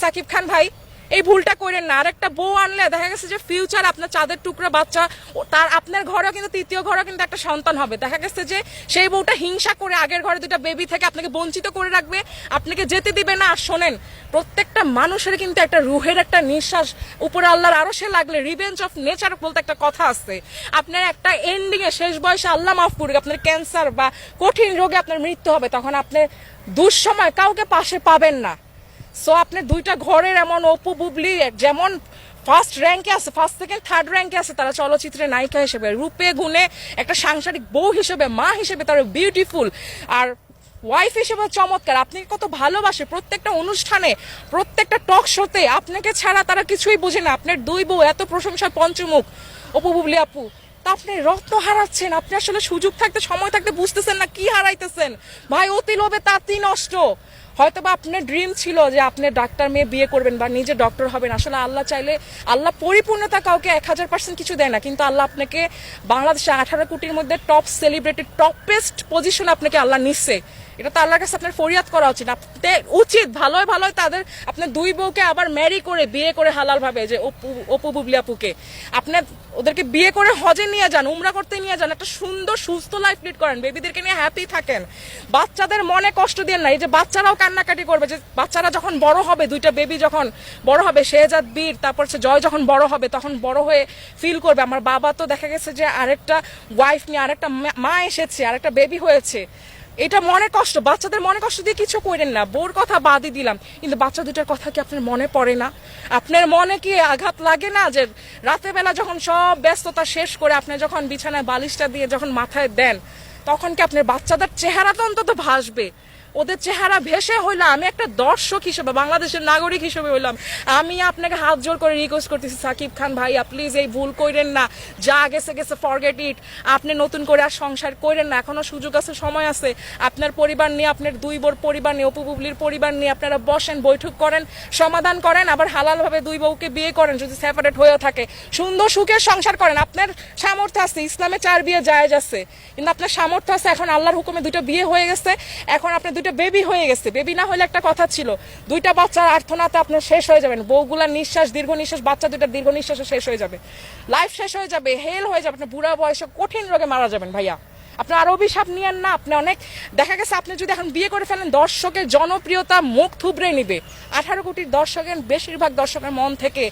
সাকিব খান ভাই, এই ভুলটা করেন না। আর একটা বউ আনলে দেখা গেছে যে ফিউচার আপনার চাঁদের টুকরো বাচ্চা তার আপনার ঘরেও কিন্তু, তৃতীয় ঘরেও কিন্তু একটা সন্তান হবে। দেখা গেছে যে সেই বউটা হিংসা করে আগের ঘরে দুটা বেবি থেকে আপনাকে বঞ্চিত করে রাখবে, আপনাকে যেতে দিবে না। আর শোনেন, প্রত্যেকটা মানুষের কিন্তু একটা রুহের একটা নিঃশ্বাস উপরে আল্লাহর আরও সে লাগলে রিভেঞ্জ অফ নেচার বলতে একটা কথা আছে। আপনার একটা এন্ডিং এ শেষ বয়সে আল্লাহ মাফ করুক, আপনার ক্যান্সার বা কঠিন রোগে আপনার মৃত্যু হবে, তখন আপনি দুঃসময় কাউকে পাশে পাবেন না। সো আপনার দুইটা ঘরের এমন অপু বুবলি যেমন ফার্স্ট র্যাঙ্কে আছে ফার্স্ট সেকেন্ড থার্ড র্যাঙ্কে আছে, তারা চলচ্চিত্রে নায়িকা হিসেবে। রূপে, গুণে একটা সাংসারিক বউ হিসেবে, মা হিসেবে তারা বিউটিফুল আর ওয়াইফ হিসেবে চমৎকার। আপনি কত ভালোবাসে প্রত্যেকটা অনুষ্ঠানে, প্রত্যেকটা টক শোতে আপনাকে ছাড়া তারা কিছুই বোঝে না। আপনার দুই বউ এত প্রশংসা, পঞ্চমুখ। অপু বুবলি আপু, তা আপনি রত্ন হারাচ্ছেন। আপনি আসলে সুযোগ থাকতে, সময় থাকতে বুঝতেছেন না, কি হারাইতেছেন? ভাই, অতি লোভে তাঁতি নষ্ট। হয়তো বা আপনার ড্রিম ছিল যে আপনি ডাক্তার মেয়ে বিয়ে করবেন বা নিজে ডক্টর হবেন। আসলে আল্লাহ চাইলে, আল্লাহ পরিপূর্ণতা কাউকে এক হাজার পার্সেন্ট কিছু দেয় না। কিন্তু আল্লাহ আপনাকে বাংলাদেশে আঠারো কোটির মধ্যে টপ সেলিব্রিটি টপেস্ট পজিশন আপনাকে আল্লাহ নিচ্ছে। এটা তো আল্লাহর কাছে আপনার ফরিয়াদ করা উচিত। আপনি উচিত ভালোই ভালোই তাদের, আপনার দুই বউকে আবার ম্যারি করে, বিয়ে করে হালাল ভাবে যে অপু অপু বুবলি আপুকে। আপনার ওদেরকে বিয়ে করে হজে নিয়ে যান, উমরা করতে নিয়ে যান, একটা সুন্দর, সুস্থ লাইফ লিড করেন। বেবিদেরকে নিয়ে হ্যাপি থাকেন। বাচ্চাদের মনে কষ্ট দিয়ে না। এই যে বাচ্চারাও কান্নাকাটি করবে যে বাচ্চারা যখন বড় হবে, দুইটা বেবি যখন বড় হবে, শেহজাদ বীর, তারপর সে জয় যখন বড় হবে, তখন বড় হয়ে ফিল করবে। আমার বাবা তো দেখা গেছে যে আরেকটা ওয়াইফ নিয়ে আরেকটা মা- এসেছে, আরেকটা বেবি হয়েছে। এটা মনে কষ্ট, বাচ্চাদের মনে কষ্ট দিয়ে কিছু করেন না। বোর কথা বাদই দিলাম। কিন্তু বাচ্চা দুটার কথা কি আপনার মনে পড়ে না? আপনার মনে কি আঘাত লাগে না যে রাতের বেলা যখন সব ব্যস্ততা শেষ করে আপনি যখন বিছানায় বালিশটা দিয়ে যখন মাথায় দেন, তখন কি আপনার বাচ্চাদের চেহারা তো অন্তত ভাসবে? ওদের চেহারা ভেসে হইল আমি একটা দর্শক হিসেবে, বাংলাদেশের নাগরিক হিসেবে হইলাম। আমি আপনাকে হাত জোর করে রিকোয়েস্ট করতেছি, সাকিব খান ভাইয়া প্লিজ এই ভুল কইরেন না। যা গেছে গেছে ফরগেট ইট আপনি নতুন করে আর সংসার কইরেন না, এখনও সুযোগ আছে, সময় আছে। আপনার পরিবার নিয়ে, আপনার দুই বোর পরিবার নিয়ে, অপু বুবলির পরিবার নিয়ে আপনারা বসেন, বৈঠক করেন, সমাধান করেন, আবার হালালভাবে দুই বউকে বিয়ে করেন, যদি সেপারেট হয়েও থাকে। সুন্দর সুখের সংসার করেন। আপনার সামর্থ্য আছে, ইসলামে চার বিয়ে জায়েজ আছে। কিন্তু আপনার সামর্থ্য আছে, এখন আল্লাহর হুকুমে দুটো বিয়ে হয়ে গেছে। এখন আপনার দুটো বেবি হয়ে গেছে। বেবি না হলে একটা কথা ছিল, দুইটা বাচ্চার আর্থনাতে আপনার শেষ হয়ে যাবেন বউগুলার নিঃশ্বাস, দীর্ঘ নিঃশ্বাস, বাচ্চা দুইটা দীর্ঘ নিঃশ্বাসে শেষ হয়ে যাবে। লাইফ শেষ হয়ে যাবে হেল হয়ে যাবে। আপনার বুড়া বয়সে কঠিন রোগে মারা যাবেন ভাইয়া। আপনি আর অভিশাপ নিয়েন না, আপনি অনেক, দেখা গেছে আপনি যদি এখন বিয়ে করে ফেলেন, দর্শকের জনপ্রিয়তা মুখ থুবড়ে নিবে। আঠারো কোটির দর্শকের, বেশিরভাগ দর্শকের মন থেকে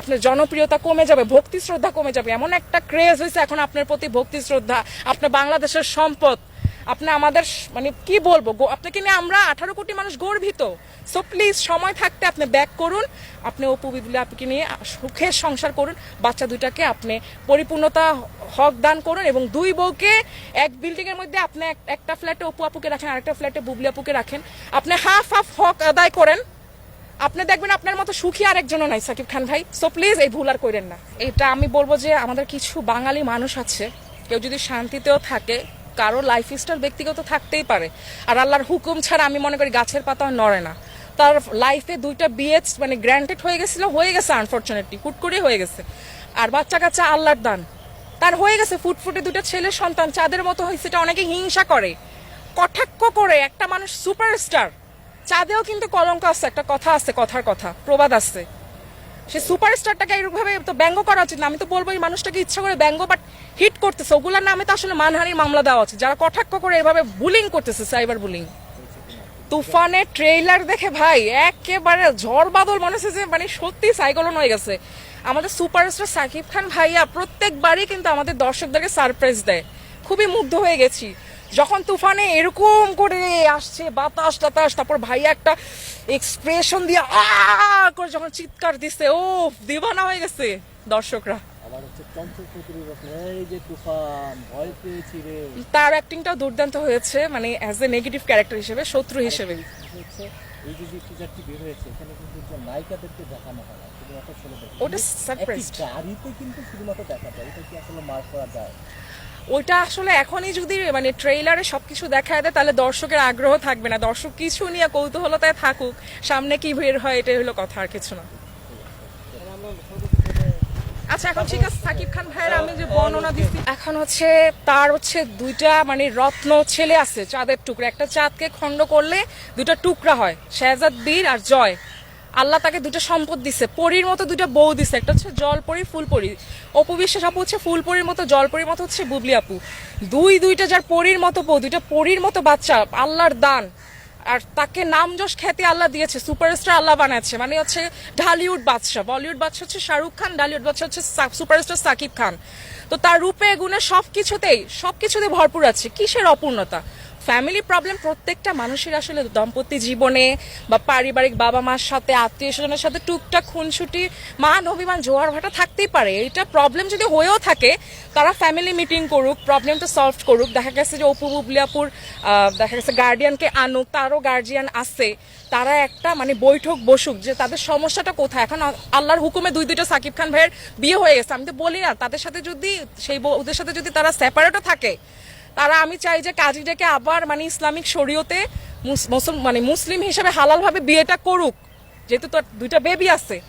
আপনার জনপ্রিয়তা কমে যাবে ভক্তি শ্রদ্ধা কমে যাবে। এমন একটা ক্রেজ হয়েছে এখন আপনার প্রতি ভক্তি শ্রদ্ধা আপনার বাংলাদেশের সম্পদ। আপনি আমাদের মানে কি বলব? আপনাকে নিয়ে আমরা আঠারো কোটি মানুষ গর্বিত। সো প্লিজ সময় থাকতে আপনি ব্যাক করুন। আপনি অপু বিবলি আপুকে নিয়ে সুখের সংসার করুন। বাচ্চা দুইটাকে আপনি পরিপূর্ণতা হক দান করুন এবং দুই বউকে এক বিল্ডিং এর মধ্যে আপনি এক- একটা ফ্ল্যাটে অপু আপুকে রাখেন, আরেকটা ফ্ল্যাটে বুবলি আপুকে রাখেন। আপনি হাফ হাফ হক আদায় করেন। আপনি দেখবেন আপনার মতো সুখী আর আরেকজনও নাই, সাকিব খান ভাই। সো প্লিজ এই ভুল আর করেন না। এটা আমি বলব যে আমাদের কিছু বাঙালি মানুষ আছে, কেউ যদি শান্তিতেও থাকে কারও লাইফ স্টাইল ব্যক্তিগত থাকতেই পারে। আর আল্লাহর হুকুম ছাড়া আমি মনে করি গাছের পাতা নড়ে না। তার লাইফে দুইটা বিয়ে মানে গ্র্যান্টেড হয়ে গেছিল, হয়ে গেছে আনফর্চুনেটলি হুট করে হয়ে গেছে। আর বাচ্চা কাচ্চা আল্লাহর দান। তার হয়ে গেছে ফুটফুটে দুটো ছেলের সন্তান, চাঁদের মতো হয়েছে এটা অনেকে হিংসা করে। কটাক্ষ করে, একটা মানুষ সুপারস্টার চাঁদেও কিন্তু কলঙ্ক আছে, একটা কথা আছে, কথার কথা, প্রবাদ আছে। সে সুপারস্টারটাকে এইভাবে তো ব্যঙ্গ করা উচিত না। আমি তো বলব এই মানুষটাকে ইচ্ছা করে ব্যঙ্গ বাট হিট করতেছে। ওগুলোর নামে তো আসলে মানহানির মামলা দেওয়া উচিত। যারা কটাক্ষ করে এভাবে বুলিং করতেছে সাইবার বুলিং তুফানের ট্রেইলার দেখে ভাই, একেবারে ঝড় বাদল মনে হচ্ছে যে মানে সত্যি সাইকলন হয়ে গেছে। আমাদের সুপারস্টার সাকিব খান ভাইয়া প্রত্যেকবারই কিন্তু আমাদের দর্শকদেরকে সারপ্রাইজ দেয়। খুবই মুগ্ধ হয়ে গেছি। যখন তুফানে এরকম করে আসছে বাতাস টাতাস তারপর ভাইয়া একটা এক্সপ্রেশন দিয়ে আ করে যখন চিৎকার দিচ্ছে ও দিবানা হয়ে গেছে দর্শকরা। তার অ্যাক্টিংটাও দুর্দান্ত হয়েছে মানে অ্যাজ এ নেগেটিভ ক্যারেক্টার হিসেবে শত্রু হিসেবে। এই যে যে টিজারটি বের হয়েছে এখানে কিন্তু যে নায়িকাদেরকে দেখানো হয় শুধুমাত্র ছেলেদের ওটা surprised। একটি গাড়িতে কিন্তু শুধুমাত্র দেখা যায় এটা কি আসলে মার্ক করা যায়? ওইটা আসলে এখনই যদি মানে ট্রেইলারে সবকিছু দেখায় দেয়, তাহলে দর্শকের আগ্রহ থাকবে না। দর্শক কিছু নিয়ে কৌতূহলতায় থাকুক, সামনে কি বের হয়, এটাই হলো কথা, আর কিছু না। আচ্ছা এখন ঠিক আছে, সাকিব খান ভাইয়ের আমি যে বর্ণনা দিচ্ছি, এখন হচ্ছে তার হচ্ছে দুইটা মানে রত্ন ছেলে আছে, চাঁদের টুকরা। একটা চাঁদকে খণ্ড করলে দুটো টুকরা হয়, শেহজাদ বীর আর জয়। আল্লাহ তাকে দুটো সম্পদ দিছে, পরীর মতো দুটো বউ দিছে, একটা হচ্ছে জলপরি, ফুলপরি। অপু বিশ্বাস আপু হচ্ছে ফুল ফুলপরির মতো, জলপরির মতো হচ্ছে বুবলি আপু। দুই দুইটা যার পরীর মতো বউ, দুইটা পরীর মতো বাচ্চা, আল্লাহর দান। আর তাকে নাম যশ খ্যাতি আল্লাহ দিয়েছে, সুপারস্টার আল্লাহ বানাচ্ছে মানে হচ্ছে ঢালিউড বাদশাহ বলিউড বাদশা হচ্ছে শাহরুখ খান, ঢালিউড বাদশা হচ্ছে সুপারস্টার সাকিব খান। তো তার রূপে, গুণে সব কিছুতেই সব কিছুতেই ভরপুর আছে। কিসের অপূর্ণতা? ফ্যামিলি প্রবলেম প্রত্যেকটা মানুষের আসলে দম্পতি জীবনে বা পারিবারিক বাবা মার সাথে, আত্মীয় স্বজনের সাথে টুকটাক খুনসুটি, মান, অভিমান, জোয়ার ভাটা থাকতেই পারে। এটা প্রবলেম যদি হয়েও থাকে, তারা ফ্যামিলি মিটিং করুক প্রবলেমটা সলভ করুক। দেখা গেছে যে অপু বুবলিয়াপুর দেখা গেছে গার্ডিয়ানকে আনুক, তারও গার্জিয়ান আছে। তারা একটা মানে বৈঠক বসুক যে তাদের সমস্যাটা কোথায়? এখন আল্লাহর হুকুমে দুই দুইটা সাকিব খান ভাইয়ের বিয়ে হয়ে গেছে। আমি তো বলি না, তাদের সাথে যদি, সেই ওদের সাথে যদি তারা সেপারেটও থাকে তারা আমি চাই যে কাজীটাকে আবার মানে ইসলামিক শরীয়তে মুস- মুসল- মানে মুসলিম হিসেবে হালালভাবে বিয়েটা করুক। যেহেতু তার দুইটা বেবি আছে।